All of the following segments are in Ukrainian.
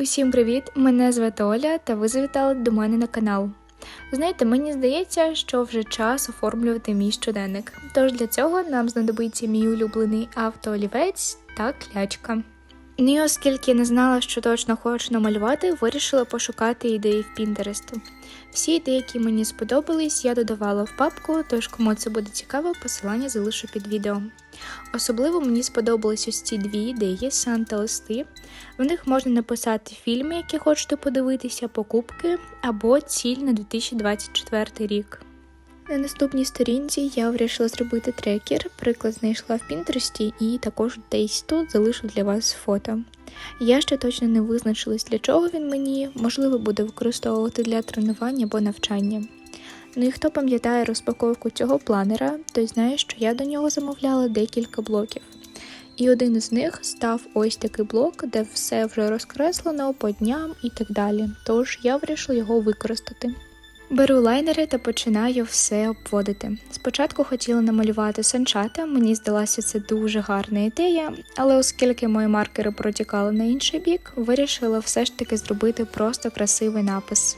Усім привіт! Мене звати Оля, та ви завітали до мене на канал. Знаєте, мені здається, що вже час оформлювати мій щоденник. Тож для цього нам знадобиться мій улюблений автоолівець та клячка. Ну і оскільки не знала, що точно хочу намалювати, вирішила пошукати ідеї в Пінтересту. Всі ідеї, які мені сподобались, я додавала в папку, тож кому це буде цікаво, посилання залишу під відео. Особливо мені сподобались ось ці дві ідеї Санта листи. В них можна написати фільми, які хочете подивитися, покупки або ціль на 2024 рік. На наступній сторінці я вирішила зробити трекер. Приклад знайшла в Пінтересті і також десь тут залишу для вас фото. Я ще точно не визначилась, для чого він мені, можливо, буде використовувати для тренування або навчання. Ну і хто пам'ятає розпаковку цього планера, той знає, що я до нього замовляла декілька блоків. І один із них став ось такий блок, де все вже розкреслено по дням і так далі. Тож я вирішила його використати. Беру лайнери та починаю все обводити. Спочатку хотіла намалювати санчата, мені здалася це дуже гарна ідея, але оскільки мої маркери протікали на інший бік, вирішила все ж таки зробити просто красивий напис.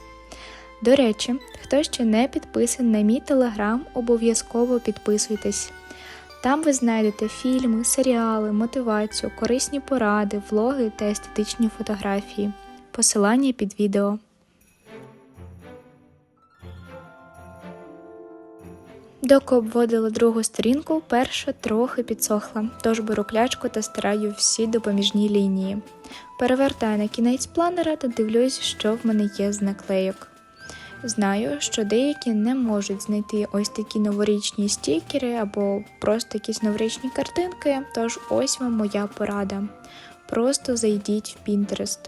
До речі, хто ще не підписаний на мій телеграм, обов'язково підписуйтесь. Там ви знайдете фільми, серіали, мотивацію, корисні поради, влоги та естетичні фотографії. Посилання під відео. Доки обводила другу сторінку, перша трохи підсохла, тож беру клячку та стираю всі допоміжні лінії. Перевертаю на кінець планера та дивлюсь, що в мене є з наклейок. Знаю, що деякі не можуть знайти ось такі новорічні стікери або просто якісь новорічні картинки, тож ось вам моя порада. Просто зайдіть в Pinterest.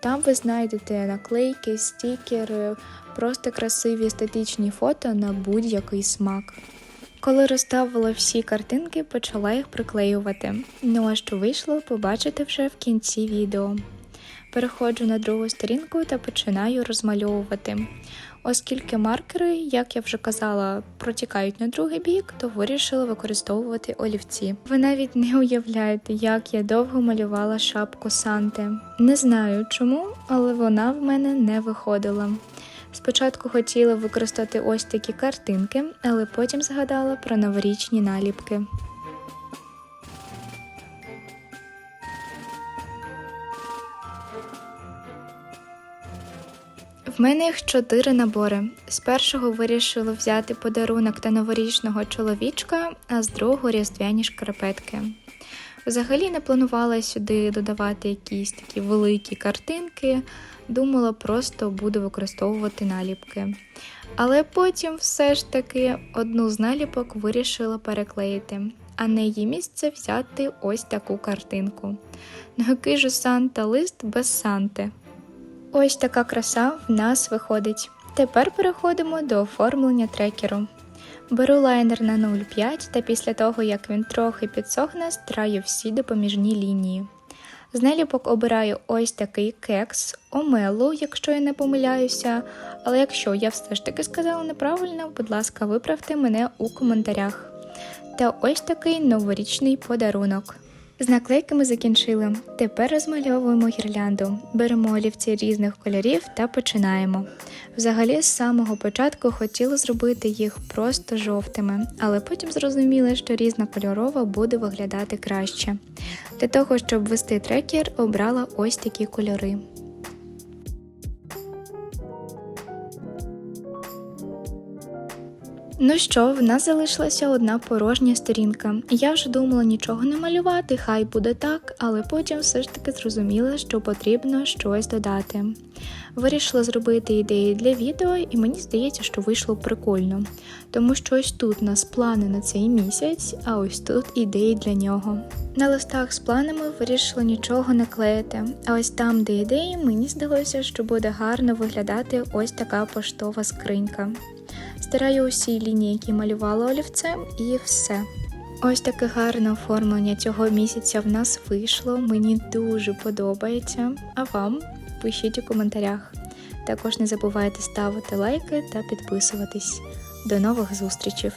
Там ви знайдете наклейки, стікери, просто красиві естетичні фото на будь-який смак. Коли розставила всі картинки, почала їх приклеювати. Ну а що вийшло, побачите вже в кінці відео. Переходжу на другу сторінку та починаю розмальовувати. Оскільки маркери, як я вже казала, протікають на другий бік, то вирішила використовувати олівці. Ви навіть не уявляєте, як я довго малювала шапку Санти. Не знаю чому, але вона в мене не виходила. Спочатку хотіла використати ось такі картинки, але потім згадала про новорічні наліпки. В мене їх чотири набори. З першого вирішила взяти подарунок та новорічного чоловічка, а з другого різдвяні шкарпетки. Взагалі не планувала сюди додавати якісь такі великі картинки, думала, просто буду використовувати наліпки. Але потім все ж таки одну з наліпок вирішила переклеїти, а на її місце взяти ось таку картинку. Ну який же Санта лист без Санти. Ось така краса в нас виходить. Тепер переходимо до оформлення трекеру. Беру лайнер на 0,5 та після того, як він трохи підсохне, страю всі допоміжні лінії. З неліпок обираю ось такий кекс, омелу, якщо я не помиляюся, але якщо я все ж таки сказала неправильно, будь ласка, виправте мене у коментарях. Та ось такий новорічний подарунок. З наклейками закінчили. Тепер розмальовуємо гірлянду. Беремо олівці різних кольорів та починаємо. Взагалі, з самого початку хотіла зробити їх просто жовтими, але потім зрозуміла, що різнокольорова буде виглядати краще. Для того, щоб ввести трекер, обрала ось такі кольори. Ну що, в нас залишилася одна порожня сторінка. Я вже думала нічого не малювати, хай буде так, але потім все ж таки зрозуміла, що потрібно щось додати. Вирішила зробити ідеї для відео, і мені здається, що вийшло прикольно. Тому що ось тут у нас плани на цей місяць, а ось тут ідеї для нього. На листах з планами вирішила нічого не клеїти, а ось там, де ідеї, мені здалося, що буде гарно виглядати ось така поштова скринька. Стираю усі лінії, які малювала олівцем, і все. Ось таке гарне оформлення цього місяця в нас вийшло. Мені дуже подобається. А вам пишіть у коментарях. Також не забувайте ставити лайки та підписуватись. До нових зустрічей!